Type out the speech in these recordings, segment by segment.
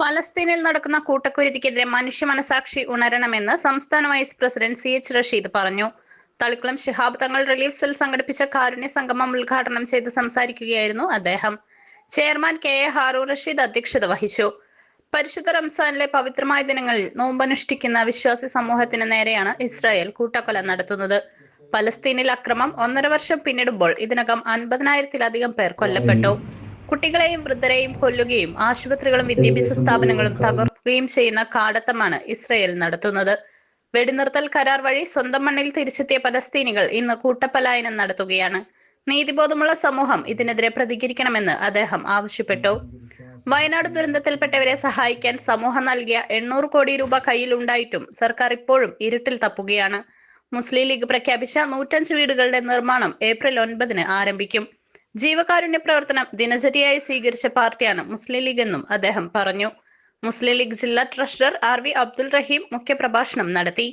പലസ്തീനിൽ നടക്കുന്ന കൂട്ടക്കുരുതിക്കെതിരെ മനുഷ്യ മനസാക്ഷി ഉണരണമെന്ന് സംസ്ഥാന vice president C H Rasheed പറഞ്ഞു. തളിക്കുളം ശിഹാബ് തങ്ങൾ റിലീഫ് സെൽ സംഘടിപ്പിച്ച കാരുണ്യ സംഗമം ഉദ്ഘാടനം ചെയ്ത് സംസാരിക്കുകയായിരുന്നു അദ്ദേഹം. Chairman K A Haru Rasheed അധ്യക്ഷത വഹിച്ചു. പരിശുദ്ധ റംസാനിലെ പവിത്രമായ ദിനങ്ങളിൽ നോമ്പനുഷ്ഠിക്കുന്ന വിശ്വാസി സമൂഹത്തിന് നേരെയാണ് ഇസ്രായേൽ കൂട്ടക്കൊല നടത്തുന്നത്. പലസ്തീനിൽ അക്രമം ഒന്നര വർഷം പിന്നിടുമ്പോൾ ഇതിനകം അൻപതിനായിരത്തിലധികം പേർ കൊല്ലപ്പെട്ടു. കുട്ടികളെയും വൃദ്ധരെയും കൊല്ലുകയും ആശുപത്രികളും വിദ്യാഭ്യാസ സ്ഥാപനങ്ങളും തകർക്കുകയും ചെയ്യുന്ന കാടത്തമാണ് ഇസ്രയേൽ നടത്തുന്നത്. വെടിനിർത്തൽ കരാർ വഴി സ്വന്തം മണ്ണിൽ തിരിച്ചെത്തിയ പലസ്തീനികൾ ഇന്ന് കൂട്ടപ്പലായനം നടത്തുകയാണ്. നീതിബോധമുള്ള സമൂഹം ഇതിനെതിരെ പ്രതികരിക്കണമെന്ന് അദ്ദേഹം ആവശ്യപ്പെട്ടു. വയനാട് ദുരന്തത്തിൽപ്പെട്ടവരെ സഹായിക്കാൻ സമൂഹം നൽകിയ എണ്ണൂറ് കോടി രൂപ കയ്യിലുണ്ടായിട്ടും സർക്കാർ ഇപ്പോഴും ഇരുട്ടിൽ തപ്പുകയാണ്. മുസ്ലിം ലീഗ് പ്രഖ്യാപിച്ച നൂറ്റഞ്ച് വീടുകളുടെ നിർമ്മാണം ഏപ്രിൽ ഒൻപതിന് ആരംഭിക്കും. ജീവകാരുണ്യ പ്രവർത്തനം ദിനചര്യയായി സ്വീകരിച്ച പാർട്ടിയാണ് മുസ്ലിം ലീഗ് എന്നും അദ്ദേഹം പറഞ്ഞു. മുസ്ലിം ലീഗ് ജില്ലാ treasurer R V Abdul Rahim മുഖ്യപ്രഭാഷണം നടത്തി.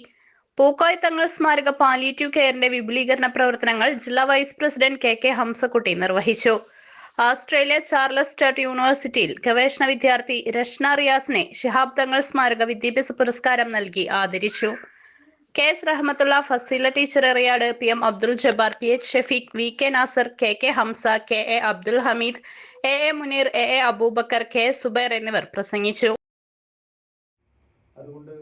പൂക്കോയ് തങ്ങൾ സ്മാരക പാലിയേറ്റീവ് കെയറിന്റെ വിപുലീകരണ പ്രവർത്തനങ്ങൾ ജില്ലാ vice president K K Hamsakutty നിർവഹിച്ചു. ഓസ്ട്രേലിയ ചാർലസ് സ്റ്റേറ്റ് യൂണിവേഴ്സിറ്റിയിൽ ഗവേഷണ വിദ്യാർത്ഥി രഷ്ന റിയാസിനെ ശിഹാബ് തങ്ങൾ സ്മാരക വിദ്യാഭ്യാസ പുരസ്കാരം നൽകി ആദരിച്ചു. K S Rahmathulla Faseela teacher Eriyad P M Abdul Jabbar P H Shafeeq V K Nasar K K Hamza K A Abdul Hameed A A Muneer A A Abubakar K Subair എന്നിവർ പ്രസംഗിച്ചു. അതുകൊണ്ട്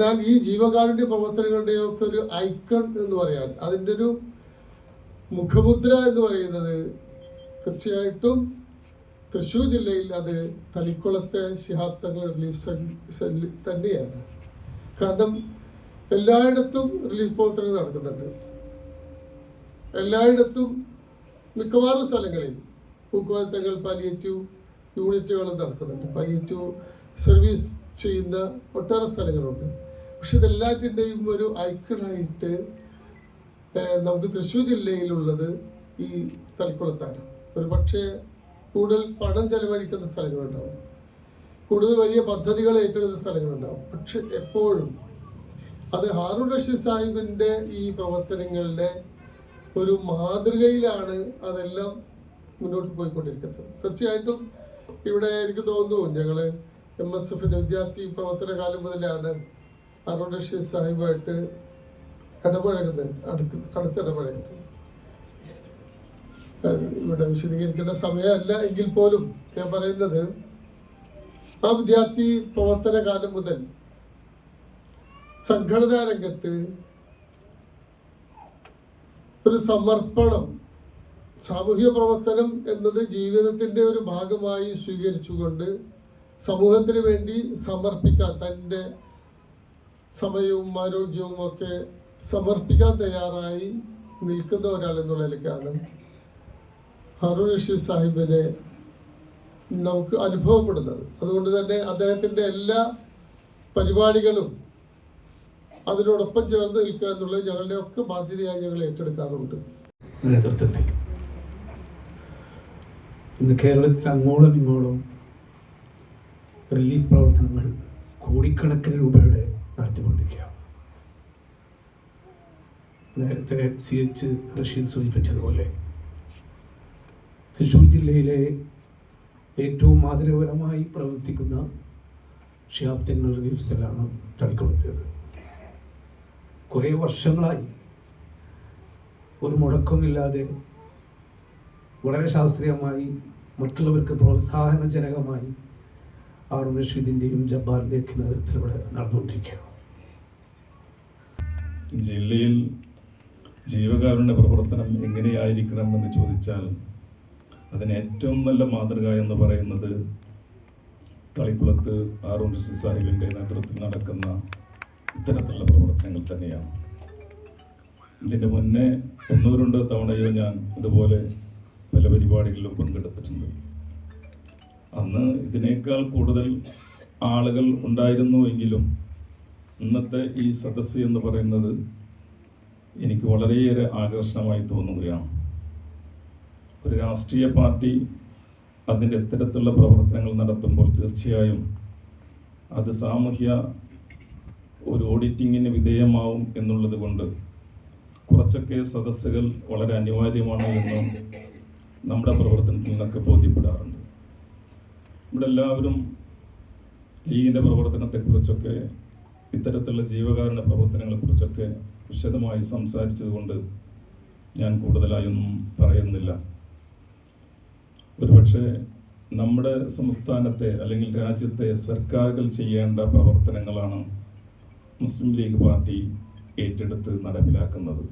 എന്നാൽ ഈ ജീവകാരുണ്യ പ്രവർത്തനങ്ങളുടെ ഒക്കെ ഒരു icon എന്ന് പറയാൻ അതിന്റെ ഒരു മുഖമുദ്ര എന്ന് പറയുന്നത് തീർച്ചയായിട്ടും തൃശ്ശൂർ ജില്ലയിൽ അത് തളിക്കുളത്തെ ശിഹാബ് റിലീഫ് സെല്ലി തന്നെയാണ്. കാരണം എല്ലായിടത്തും റിലീഫ് പ്രവർത്തനങ്ങൾ നടക്കുന്നുണ്ട്. എല്ലായിടത്തും മിക്കവാറും സ്ഥലങ്ങളിൽ പൂക്കുവാത്തങ്ങൾ പാലിയേറ്റീവ് യൂണിറ്റുകൾ നടക്കുന്നുണ്ട്. പാലിയേറ്റീവ് സർവീസ് ചെയ്യുന്ന ഒട്ടേറെ സ്ഥലങ്ങളുണ്ട്. പക്ഷെ ഇതെല്ലാത്തിന്റെയും ഒരു ഐക്കണായിട്ട് നമുക്ക് തൃശ്ശൂർ ജില്ലയിലുള്ളത് ഈ തളിക്കുളത്താണ്. ഒരു പക്ഷേ കൂടുതൽ പണം ചെലവഴിക്കുന്ന സ്ഥലങ്ങളുണ്ടാവും. കൂടുതൽ വലിയ പദ്ധതികൾ ഏറ്റെടുത്ത സ്ഥലങ്ങളുണ്ടാവും. പക്ഷെ എപ്പോഴും അത് ഹാറൂൺ റഷീദ് സാഹിബിന്റെ ഈ പ്രവർത്തനങ്ങളുടെ ഒരു മാതൃകയിലാണ് അതെല്ലാം മുന്നോട്ട് പോയിക്കൊണ്ടിരിക്കുന്നത്. തീർച്ചയായിട്ടും ഇവിടെ എനിക്ക് തോന്നുന്നു ഞങ്ങൾ എം എസ് എഫിന്റെ വിദ്യാർത്ഥി പ്രവർത്തന കാലം മുതലാണ് അരുൺ റഷീദ് സാഹിബായിട്ട് ഇടപഴകുന്നത് അടുത്ത് അടുത്തിടപഴകുന്നത് ഇവിടെ വിശദീകരിക്കേണ്ട സമയമല്ല എങ്കിൽ പോലും ഞാൻ പറയുന്നത് ആ വിദ്യാർത്ഥി പ്രവർത്തന കാലം മുതൽ സംഘടനാ രംഗത്ത് ഒരു സമർപ്പണം സാമൂഹ്യ പ്രവർത്തനം എന്നത് ജീവിതത്തിന്റെ ഒരു ഭാഗമായി സ്വീകരിച്ചുകൊണ്ട് സമൂഹത്തിന് വേണ്ടി സമർപ്പിക്കാൻ തന്റെ സമയവും ആരോഗ്യവും ഒക്കെ സമർപ്പിക്കാൻ തയ്യാറായി നിൽക്കുന്ന ഒരാൾ എന്നുള്ള നിലയ്ക്കാണ്. ഹറു റഷീദ് സാഹിബിനെ നമുക്ക് അനുഭവപ്പെടുന്നത്. അതുകൊണ്ട് തന്നെ അദ്ദേഹത്തിന്റെ എല്ലാ പരിപാടികളും അതിനോടൊപ്പം ചേർന്ന് നിൽക്കുക എന്നുള്ളത് ഞങ്ങളുടെ ഒക്കെ ബാധ്യതയായി ഞങ്ങൾ ഏറ്റെടുക്കാറുണ്ട്. നേതൃത്വത്തിൽ. ഇന്ന് കേരളത്തിൽ അങ്ങോളം ഇങ്ങോളം റിലീഫ് പ്രവർത്തനങ്ങൾ കോടിക്കണക്കിന് രൂപയുടെ നടത്തിക്കൊണ്ടിരിക്കുക. നേരത്തെ സി എച്ച് റഷീദ് സൂചിപ്പിച്ചതുപോലെ തൃശ്ശൂർ ജില്ലയിലെ ഏറ്റവും മാതൃകപരമായി പ്രവർത്തിക്കുന്ന ഷിയാബ്ദങ്ങൾ റിലീഫ് സെല്ലാണ് തടിക്കൊടുത്തത് കുറേ വർഷങ്ങളായി ഒരു മുടക്കമില്ലാതെ വളരെ ശാസ്ത്രീയമായി മറ്റുള്ളവർക്ക് പ്രോത്സാഹനജനകമായി ആർ റഷീദിന്റെയും ജബ്ബാറിന്റെയൊക്കെ നേതൃത്വത്തിൽ ഇവിടെ നടന്നുകൊണ്ടിരിക്കുകയാണ്. ജില്ലയിൽ ജീവകാരുണ്യ പ്രവർത്തനം എങ്ങനെയായിരിക്കണം എന്ന് ചോദിച്ചാൽ അതിന് ഏറ്റവും നല്ല മാതൃക എന്ന് പറയുന്നത് തളിക്കുളത്ത് ആറൂൺ റഷീദ് സാഹിബിന്റെ നേതൃത്വത്തിൽ നടക്കുന്ന ഇത്തരത്തിലുള്ള പ്രവർത്തനങ്ങൾ തന്നെയാണ്. ഇതിന്റെ മുന്നേ ഒന്നോ രണ്ടോ തവണയോ ഞാൻ ഇതുപോലെ പല പരിപാടികളിലും പങ്കെടുത്തിട്ടുണ്ട്. അന്ന് ഇതിനേക്കാൾ കൂടുതൽ ആളുകൾ ഉണ്ടായിരുന്നു എങ്കിലും ഇന്നത്തെ ഈ സദസ്സ് എന്ന് പറയുന്നത് എനിക്ക് വളരെയേറെ ആകർഷണമായി തോന്നുകയാണ്. ഒരു രാഷ്ട്രീയ പാർട്ടി അതിന്റെ ഇത്തരത്തിലുള്ള പ്രവർത്തനങ്ങൾ നടത്തുമ്പോൾ തീർച്ചയായും അത് സാമൂഹ്യ ഒരു ഓഡിറ്റിങ്ങിന് വിധേയമാവും എന്നുള്ളത് കൊണ്ട് കുറച്ചൊക്കെ സദസ്സുകൾ വളരെ അനിവാര്യമാണ് എന്ന് നമ്മുടെ പ്രവർത്തനത്തിൽ നിന്നൊക്കെ ബോധ്യപ്പെടാറുണ്ട്. ഇവിടെ എല്ലാവരും ലീഗിന്റെ പ്രവർത്തനത്തെക്കുറിച്ചൊക്കെ ഇത്തരത്തിലുള്ള ജീവകാരുണ്യ പ്രവർത്തനങ്ങളെക്കുറിച്ചൊക്കെ വിശദമായി സംസാരിച്ചതുകൊണ്ട് ഞാൻ കൂടുതലായൊന്നും പറയുന്നില്ല. ഒരുപക്ഷെ നമ്മുടെ സംസ്ഥാനത്തെ അല്ലെങ്കിൽ രാജ്യത്തെ സർക്കാരുകൾ ചെയ്യേണ്ട പ്രവർത്തനങ്ങളാണ് മുസ്ലിം ലീഗ് പാർട്ടി ഏറ്റെടുത്ത് നടപ്പിലാക്കുന്നത്.